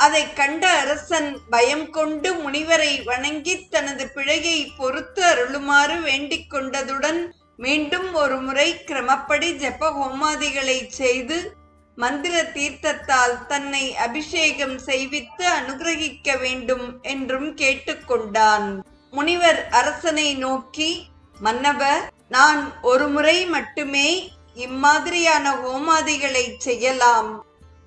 அதை கண்ட அரசன் பயம் கொண்டு முனிவரை வணங்கி தனது பிழையை பொறுத்து அருளுமாறு வேண்டிக் கொண்டதுடன் மீண்டும் ஒரு முறை கிரமப்படி ஜெப ஹோமாதிகளை செய்து மந்திர தீர்த்தத்தால் தன்னை அபிஷேகம் செய்வித்து அனுகிரகிக்க வேண்டும் என்றும் கேட்டுக்கொண்டான் முனிவர் அரசனை நோக்கி மன்னப நான் ஒரு முறை மட்டுமே இம்மாதிரியான ஹோமாதிகளை செய்யலாம்.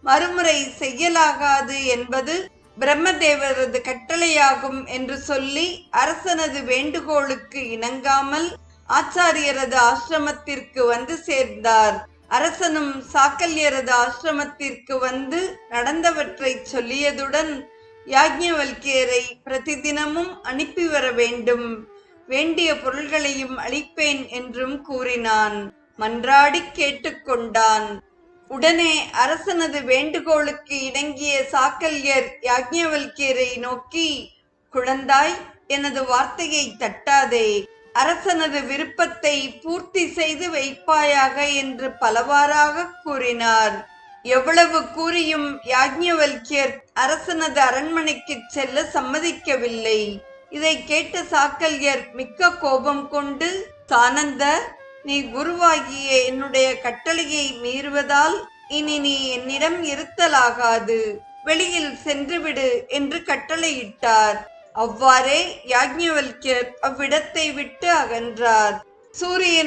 மறுமுறை செய்யலாகாது என்பது பிரம்மதேவரது கட்டளையாகும் என்று சொல்லி அரசனது வேண்டுகோளுக்கு இணங்காமல் ஆச்சாரியரது ஆசிரமத்திற்கு வந்து சேர்ந்தார். அரசனும் சாக்கல்யரது ஆசிரமத்திற்கு வந்து நடந்தவற்றை சொல்லியதுடன் யாஜ்ஞவல்கியரை பிரதிதினமும் அனுப்பி வர வேண்டும். வேண்டிய பொருள்களையும் அளிப்பேன் என்றும் கூறினான். மன்றாடி கேட்டுக்கொண்டான் உடனே அரசனது வேண்டுகோளுக்கு இணங்கிய சாக்கல்யர் யாஜ்ஞவல்கியரை நோக்கி குழந்தாய் எனது வார்த்தையை தட்டாதே. அரசனது விருப்பத்தை பூர்த்தி செய்து வைப்பாயாக என்று பலவாறாக கூறினார். எவ்வளவு கூறியும் யாஜ்ஞவல்கியர் அரசனது அரண்மனைக்கு செல்ல சம்மதிக்கவில்லை. இதை கேட்ட சாக்கல்யர் மிக்க கோபம் கொண்டு சானந்த நீ குருவாகிய என்னுடைய கட்டளையை மீறுவதால் இனி நீ என்னிடம் இருத்தலாகாது. வெளியில் சென்றுவிடு என்று கட்டளையிட்டார். அவ்வாறே யாஜ்ஞவல்கியர் அவ்விடத்தை விட்டு அகன்றார். சூரியனை